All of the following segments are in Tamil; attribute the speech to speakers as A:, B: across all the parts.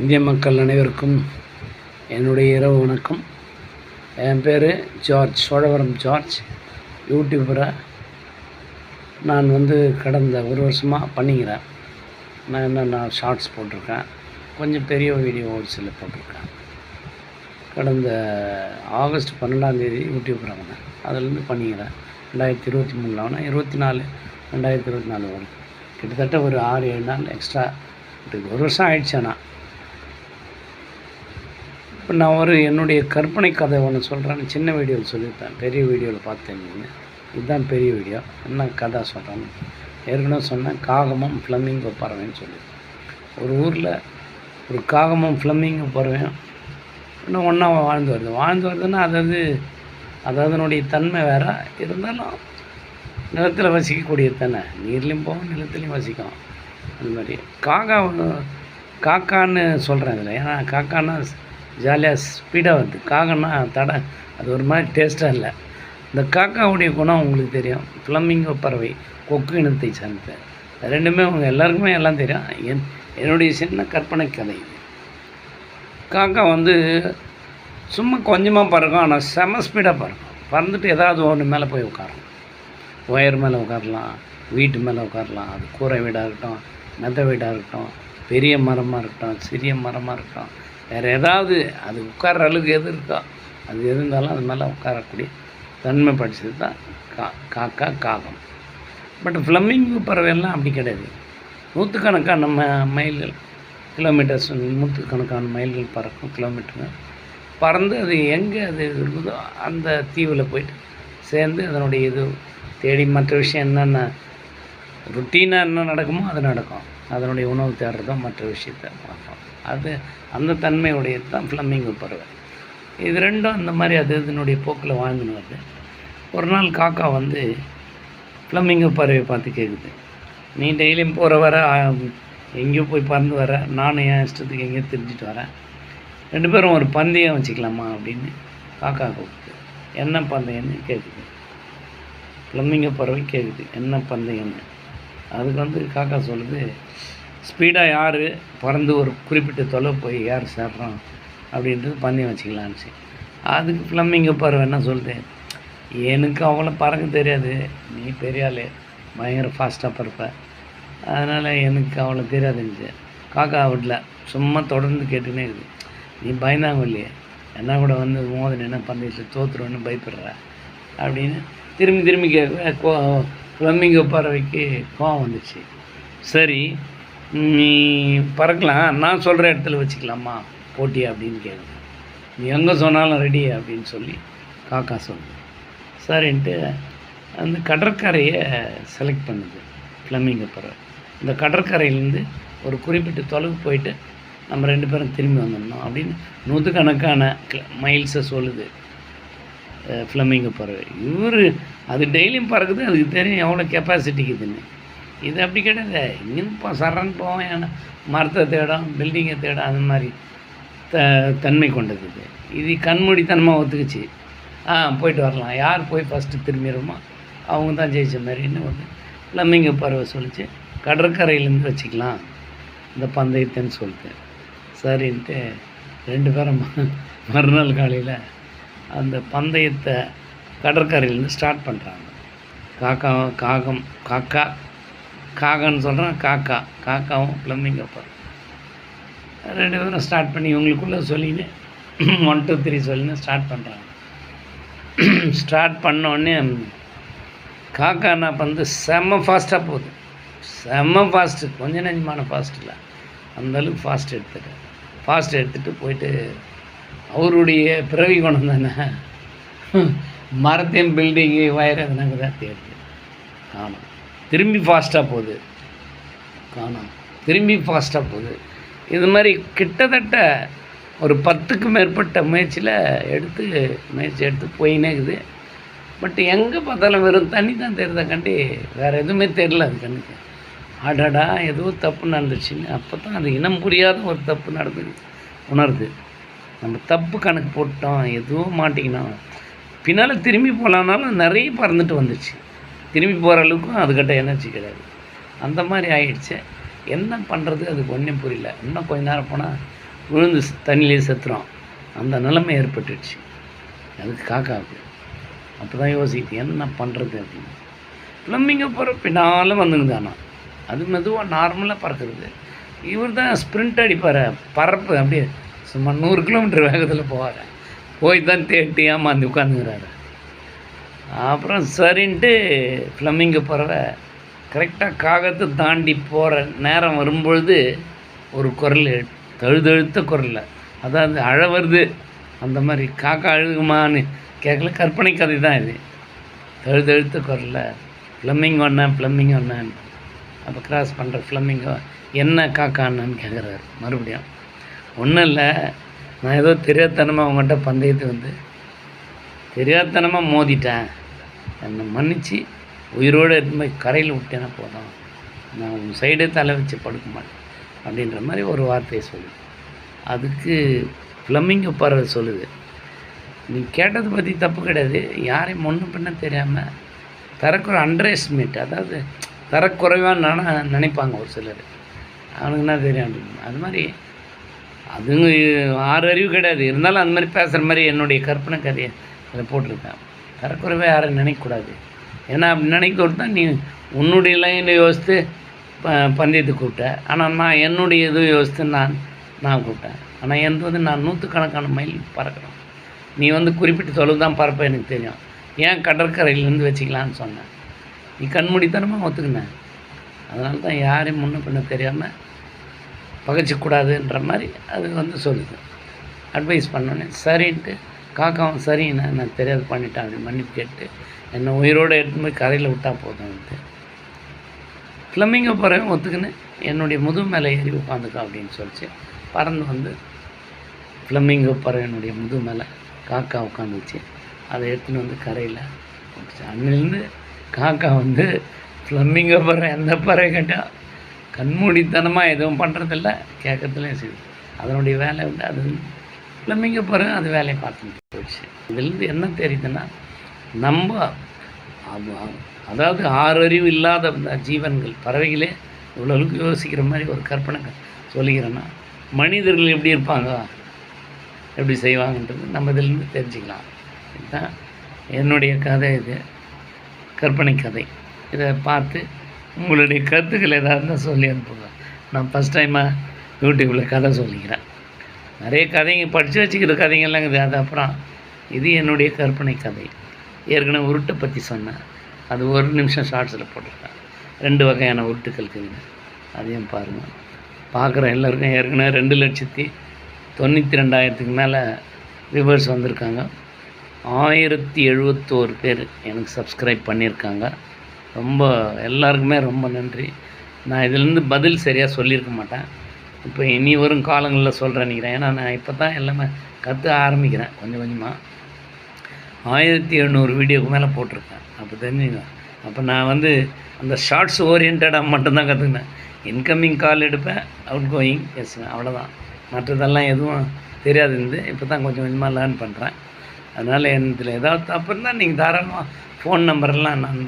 A: இந்திய மக்கள் அனைவருக்கும் என்னுடைய இரவு வணக்கம். என் பேர் ஜார்ஜ் சோழவரம் ஜார்ஜ். யூடியூபராக நான் வந்து கடந்த ஒரு வருஷமாக பண்ணிக்கிறேன். நான் என்னென்ன ஷார்ட்ஸ் போட்டிருக்கேன். கொஞ்சம் பெரிய வீடியோ ஒரு சில போட்டிருக்கேன். கடந்த ஆகஸ்ட் பன்னெண்டாந்தேதி யூடியூபர் ஆகினேன் அதுலேருந்து பண்ணிக்கிறேன். ரெண்டாயிரத்தி இருபத்தி மூணில் ஆனால் இருபத்தி நாலு ரெண்டாயிரத்தி இருபத்தி நாலு வரும். கிட்டத்தட்ட ஒரு ஆறு ஏழு நாள் எக்ஸ்ட்ரா ஒரு வருஷம் ஆயிடுச்சு ஆனால் இப்போ நான் ஒரு என்னுடைய கற்பனை கதை ஒன்று சொல்கிறேன்னு சின்ன வீடியோவில் சொல்லியிருப்பேன். பெரிய வீடியோவில் பார்த்தேன் நீங்கள் இதுதான் பெரிய வீடியோ. என்ன கதை சொல்கிறேன்னு ஏற்கனவே சொன்னேன் காகமும் ஃப்ளமிங்கோ பறவைன்னு சொல்லியிருப்பேன். ஒரு ஊரில் ஒரு காகமும் ஃப்ளமிங்கோ பறவையும் இன்னும் ஒன்றா வாழ்ந்து வருது. வாழ்ந்து வருதுன்னா அதாவது அதாவது அதனுடைய தன்மை வேறு. இருந்தாலும் நிலத்தில் வசிக்கக்கூடிய தானே. நீர்லேயும் போகும் நிலத்துலேயும் வசிக்கும். அந்த மாதிரி. காக்கா காக்கான்னு சொல்கிறேன் இதில். ஏன்னா காக்கான்னா ஜாலியாக ஸ்பீடாக வருது காகன்னா தடை அது ஒரு மாதிரி டேஸ்ட்டாக இல்லை. இந்த காக்காவுடைய குணம் உங்களுக்கு தெரியும். ஃப்ளமிங்கோ பறவை கொக்கு இனத்தை சார்ந்த ரெண்டுமே அவங்க எல்லாருக்குமே எல்லாம் தெரியும். என் என்னுடைய சின்ன கற்பனை கதை காக்கா வந்து சும்மா கொஞ்சமாக பறக்கும் ஆனால் செம ஸ்பீடாக பறக்கும். பறந்துட்டு ஏதாவது ஒன்று மேலே போய் உட்காரும் ஒயர் மேலே உட்காரலாம் வீட்டு மேலே உட்காரலாம். அது கூரை வீடாக இருக்கட்டும் மெத்த வீடாக இருக்கட்டும் பெரிய மரமாக இருக்கட்டும் சிறிய மரமாக இருக்கட்டும். வேறு ஏதாவது அது உட்கார்ற அளவுக்கு எது இருக்கோ அது எது இருந்தாலும் அது மேலே உட்காரக்கூடிய தன்மை படித்தது தான் கா காக்கா காகம். பட் ஃப்ளமிங்கு பறவைலாம் அப்படி கிடையாது. நூற்றுக்கணக்கான ம மைல்கள் கிலோமீட்டர்ஸ் நூற்றுக்கணக்கான மைல்கள் பறக்கும் கிலோமீட்டருங்க பறந்து அது எங்கே அது இருக்குதோ அந்த தீவில் போயிட்டு சேர்ந்து அதனுடைய இது தேடி மற்ற விஷயம் என்னென்ன ருட்டீனாக என்ன நடக்குமோ அது நடக்கும். அதனுடைய உணவு தேடுறதும் மற்ற விஷயத்தை பார்ப்போம். அது அந்த தன்மையுடையது தான் ஃப்ளமிங்கு பறவை. இது ரெண்டும் அந்த மாதிரி அது இதனுடைய போக்கில் வாழ்ந்துன்னு வருது. ஒரு நாள் காக்கா வந்து ஃப்ளமிங்கு பறவை பார்த்து கேட்குது நீ டெய்லியும் போகிற வர எங்கேயோ போய் பறந்து வர நானும் என் இஷ்டத்துக்கு எங்கேயோ திரிஞ்சிட்டு வரேன். ரெண்டு பேரும் ஒரு பந்தயம் வச்சுக்கலாமா? அப்படின்னு காக்கா கூப்பிட்டு என்ன பந்தயம்னு? கேட்குது ஃப்ளம்மிங்க பறவை? கேட்குது என்ன பந்தயம்னு? அதுக்கு வந்து காக்கா சொல்லுது ஸ்பீடாக யார்? பறந்து ஒரு குறிப்பிட்ட தொலை போய் யார் சேர்றோம் அப்படின்றது பண்ணி வச்சுக்கலான்ச்சு. அதுக்கு ஃப்ளமிங்க பறவை என்ன சொல்லுது எனக்கு அவ்வளோ பறக்க தெரியாது. நீ பெரிய ஆளு. பயங்கர ஃபாஸ்ட்டாக பறப்ப. அதனால் எனக்கு அவ்வளோ தெரியாதுன்னுச்சு. காக்கா விடல. சும்மா தொடர்ந்து கேட்டுனே இருக்குது. நீ பயந்தாங்க இல்லையே. என்ன கூட வந்து மோதன் என்ன பந்தயத்தில் தோத்துருவேன்னு பயப்படுற? அப்படின்னு திரும்பி திரும்பி கேட்க கோ ஃப்ளமிங்கோ பறவைக்கு கோவம் வந்துச்சு. சரி நீ பறக்கலாம் நான் சொல்கிற இடத்துல வச்சுக்கலாமா? போட்டி அப்படின்னு கேட்குறேன் நீ எங்கே சொன்னாலும் ரெடி அப்படின்னு சொல்லி காக்கா சொல்லுது சரின்ட்டு அந்த கடற்கரையை செலக்ட் பண்ணுது ஃப்ளமிங்கோ பறவை. இந்த கடற்கரையிலேருந்து ஒரு குறிப்பிட்ட தொலைவு போயிட்டு நம்ம ரெண்டு பேரும் திரும்பி வந்துடணும் அப்படின்னு நூற்றுக்கணக்கான மைல்ஸை சொல்லுது. ஃப்ளமிங்கோ பறவை. இவர் அது டெய்லியும் பறக்குது அதுக்கு தெரியும் எவ்வளோ கெப்பாசிட்டிக்குதுன்னு இது அப்படி கிடையாது. இங்கேருந்து போ சரண் போவோம் ஏன்னா மரத்தை தேடும் பில்டிங்கை தேடும் அந்த மாதிரி த தன்மை கொண்டது இது. இது கண்மூடித்தனமாக ஒத்துக்குச்சு. ஆ போயிட்டு வரலாம். யார் போய் ஃபஸ்ட்டு திரும்பிடுமோ அவங்க தான் ஜெயிச்ச மாதிரின்னு வந்து ஃப்ளமிங்கோ பறவை சொல்லிச்சு கடற்கரையிலேருந்து வச்சுக்கலாம். இந்த பந்தயத்தைன்னு சொல்லிட்டு. சரின்ட்டு ரெண்டு பேரும் மறுநாள் காலையில் அந்த பந்தயத்தை கடற்கரையிலேருந்து ஸ்டார்ட் பண்ணுறாங்க காக்கா காகம் காக்கா காகன்னு சொல்கிறேன் காக்கா காக்காவும் ப்ளம்பிங் அப்போ ரெண்டு பேரும் ஸ்டார்ட் பண்ணி இவங்களுக்குள்ளே சொல்லின்னு ஒன் டூ த்ரீ சொல்லின்னு ஸ்டார்ட் பண்ணுறாங்க ஸ்டார்ட் பண்ணோடனே காக்கா நான் வந்து செம்ம ஃபாஸ்ட்டாக போகுது. செம்ம ஃபாஸ்ட்டு கொஞ்ச நெஞ்சமான ஃபாஸ்ட் இல்லை. அந்தளவுக்கு ஃபாஸ்ட் எடுத்துட்டு ஃபாஸ்ட் எடுத்துகிட்டு போயிட்டு அவருடைய பிறவி குணம் தானே? மரத்தையும் பில்டிங்கு வயர் நாங்கள் தான் தேடுது. காணும். திரும்பி ஃபாஸ்ட்டாக போகுது. காணும். திரும்பி ஃபாஸ்ட்டாக போகுது. இது மாதிரி கிட்டத்தட்ட ஒரு பத்துக்கு மேற்பட்ட முயற்சியில் எடுத்து முயற்சி எடுத்து போயினே இருக்குது. பட் எங்கே பார்த்தாலும் வெறும் தண்ணி தான் தெரியுதா கண்டி வேறு எதுவுமே தெரில அது கண்ணுக்கு. அடடா ஏதோ தப்பு நடந்துச்சுன்னு. அப்போ தான் அது இனம் புரியாத ஒரு தப்பு நடந்து உணருது. நம்ம தப்பு கணக்கு போட்டோம் எதுவும் மாட்டிக்கினோம் பின்னால் திரும்பி போகலான்னாலும் நிறைய பறந்துட்டு வந்துச்சு. திரும்பி போகிற அளவுக்கும் அதுக்கிட்ட எனர்ஜி கிடையாது. அந்த மாதிரி ஆயிடுச்சு. என்ன பண்ணுறது அதுக்கு ஒன்றும் புரியல. இன்னும் கொஞ்ச நேரம் போனால் விழுந்து தண்ணியிலே செத்துறோம் அந்த நிலைமை ஏற்பட்டுடுச்சு. அதுக்கு காக்காவுக்கு அப்போ தான் யோசிக்குது. என்ன பண்ணுறது அப்படின்னு. ப்ளம்பிங்கை போகிற பின்னாலும் வந்துங்க ஆனால் அது மெதுவாக நார்மலாக பறக்கிறது. இவர் தான் ஸ்ப்ரிண்ட் அடிப்பார். பறப்பு அப்படியே சும்மா நூறு கிலோமீட்டர் வேகத்தில் போவார் போய் தான் தேட்டி ஏமாந்து உட்காந்துக்கிறாரு அப்புறம் சரின்ட்டு ஃப்ளம்மிங்க பறவை கரெக்டாக காகத்தை தாண்டி போகிற நேரம் வரும்பொழுது ஒரு குரல் தழுதழுத்த குரலில் அதாவது அழ வருது. அந்த மாதிரி காக்கா அழுகுமான்னு கேட்கல கற்பனை கதை தான் இது. தழுதழுத்த குரலில் ஃப்ளம்மிங் ஒன்றேன் ஃப்ளம்மிங் ஒன்றேன் அப்போ கிராஸ் பண்ணுற ஃப்ளம்மிங்கோ என்ன காக்கான்னு கேட்குறாரு மறுபடியும். ஒன்றும் இல்லை நான் ஏதோ தெரியாதனமாக அவங்ககிட்ட பந்தயத்தை வந்து தெரியாதனமாக மோதிட்டேன். என்னை மன்னிச்சு உயிரோடு எடுத்து போய் கரையில் விட்டேன்னா போதும். நான் உன் சைடே தலை வச்சு படுக்க மாட்டேன். அப்படின்ற மாதிரி ஒரு வார்த்தையை சொல்லு. அதுக்கு ஃப்ளம்மிங்கோ பறவை சொல்லுது. நீ கேட்டதை பற்றி தப்பு கிடையாது. யாரையும் முன்ன பின்ன தெரியாமல் தரக்குறை அண்டர் எஸ்டிமேட் அதாவது தரக்குறைவாக நினைப்பாங்க ஒரு சிலர். அவனுக்கு என்ன தெரியும் அப்படின்னு. அது மாதிரி அதுங்க ஆறு அறிவு கிடையாது. இருந்தாலும் அந்த மாதிரி பேசுகிற மாதிரி என்னுடைய கற்பனை கதையை அதை போட்டிருக்கேன் தரக்குறைவாக யாரும் நினைக்கக்கூடாது. ஏன்னா அப்படி நினைக்கிறது தான் நீ உன்னுடைய லைனில் யோசித்து ப பந்தயத்தை கூப்பிட்ட. ஆனால் நான் என்னுடைய இது யோசித்து நான் நான் கூப்பிட்டேன். ஆனால் எந்த வந்து நான் நூற்றுக்கணக்கான மைல் பறக்கிறேன் நீ வந்து குறிப்பிட்ட தொலைவு தான் பறப்ப எனக்கு தெரியும். ஏன் கடற்கரையிலேருந்து வச்சுக்கலான்னு சொன்னேன் நீ கண்மூடித்தனமாக ஒத்துக்கினேன் அதனால தான் யாரையும் முன்ன பின்ன தெரியாமல் பகைச்சிக்கூடாதுன்ற மாதிரி அது வந்து சொல்லுது. அட்வைஸ் பண்ணோன்னே சரின்ட்டு காக்காவும் சரிண்ணே நான் தெரியாது பண்ணிட்டேன் அப்படின்னு மன்னிப்பு கேட்டு என்னை உயிரோடு எடுத்துன்னு போய் கரையில் விட்டால் போதும்ட்டு ஃப்ளமிங்கோ பறவை ஒத்துக்கின்னு என்னுடைய முதுகு மேலே ஏறி உட்காந்துக்கோ அப்படின்னு சொல்லிச்சு. பறந்து வந்து ஃப்ளமிங்கோ பறவையினுடைய முதுகு மேலே காக்கா உட்காந்துச்சு. அதை எடுத்துன்னு வந்து கரையில் விட்டுச்சு. அன்னிலேருந்து காக்கா வந்து ஃப்ளமிங்கோ பறவை எந்த பறவை கேட்டால் கண்மூடித்தனமாக எதுவும் பண்ணுறதில்ல கேட்கறதுலையும் சரி. அதனுடைய வேலை வந்து அது பிளம்பிங்க பாருங்கள் அது வேலையை பார்த்துட்டு போயிடுச்சு இதுலேருந்து என்ன தெரியுதுன்னா நம்ம அதாவது ஆறு அறிவு இல்லாத ஜீவன்கள் பறவைகளே இவ்வளோ யோசிக்கிற மாதிரி ஒரு கற்பனை சொல்லிக்கிறேன்னா மனிதர்கள் எப்படி இருப்பாங்க? எப்படி செய்வாங்கன்றது நம்ம இதிலேருந்து தெரிஞ்சுக்கலாம். இதுதான் என்னுடைய கதை இது. கற்பனை கதை. இதை பார்த்து உங்களுடைய கருத்துக்கள் ஏதாவது இருந்தால் சொல்லி அனுப்புங்க. நான் ஃபஸ்ட் டைமாக யூடியூப்பில் கதை சொல்லிக்கிறேன். நிறைய கதைங்க படித்து வச்சுக்கிற கதைங்கள்லாம் இருக்குது அது அப்புறம் இது என்னுடைய கற்பனை கதை. ஏற்கனவே உருட்டை பற்றி சொன்னேன். அது ஒரு நிமிஷம் ஷார்ட்ஸில் போட்டிருக்கேன். ரெண்டு வகையான உருட்டுக்கள் இருக்குதுங்க அதையும் பாருங்கள் பார்க்குற எல்லாருக்கும் ஏற்கனவே ரெண்டு லட்சத்தி தொண்ணூற்றி ரெண்டாயிரத்துக்கு மேலே வியூவர்ஸ் வந்திருக்காங்க. ஆயிரத்தி எழுபத்தோரு பேர் எனக்கு சப்ஸ்கிரைப் பண்ணியிருக்காங்க. ரொம்ப எல்லாருக்குமே ரொம்ப நன்றி. நான் இதிலேருந்து பதில் சரியாக சொல்லியிருக்க மாட்டேன். இப்போ இனி வரும் காலங்களில் சொல்கிறேன் நினைக்கிறேன். ஏன்னா நான் இப்போ தான் எல்லாமே கற்று ஆரம்பிக்கிறேன் கொஞ்சம் கொஞ்சமாக ஆயிரத்தி எழுநூறு வீடியோக்கு மேலே போட்டிருக்கேன். அப்போ தெரிஞ்சுங்க. அப்போ நான் வந்து அந்த ஷார்ட்ஸ் ஓரியன்டாக மட்டும்தான் கற்றுக்கினேன் இன்கமிங் கால் எடுப்பேன் அவுட் கோயிங் பேசுவேன் அவ்வளோதான் மற்றதெல்லாம் எதுவும் தெரியாது இருந்து இப்போ தான் கொஞ்சம் கொஞ்சமாக லேர்ன் பண்ணுறேன் அதனால் இதில் ஏதாவது தப்பு இருந்தால் நீங்கள் தாராளமாக ஃபோன் நம்பர்லாம் நான்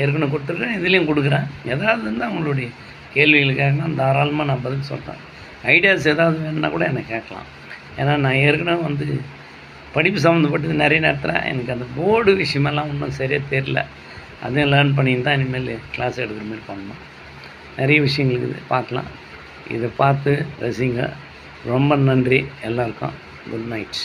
A: ஏற்கனவே கொடுத்துருக்கேன் இதுலேயும் கொடுக்குறேன். ஏதாவது இருந்தால் அவங்களுடைய கேள்விகளுக்காக தாராளமாக நான் பதில் சொல்கிறேன் ஐடியாஸ் ஏதாவது வேணுன்னா கூட என்னை கேட்கலாம். ஏன்னா நான் ஏற்கனவே வந்து படிப்பு சம்மந்தப்பட்டது நிறைய நேரத்தில் எனக்கு அந்த போர்டு விஷயமெல்லாம் ஒன்றும் சரியாக தெரில அதையும் லேர்ன் பண்ணி தான் இனிமேல் கிளாஸ் எடுக்கிற மாதிரி பண்ணணும். நிறைய விஷயங்கள் இருக்குது பார்க்கலாம். இதை பார்த்து ரசிங்க. ரொம்ப நன்றி. எல்லாருக்கும் குட் நைட்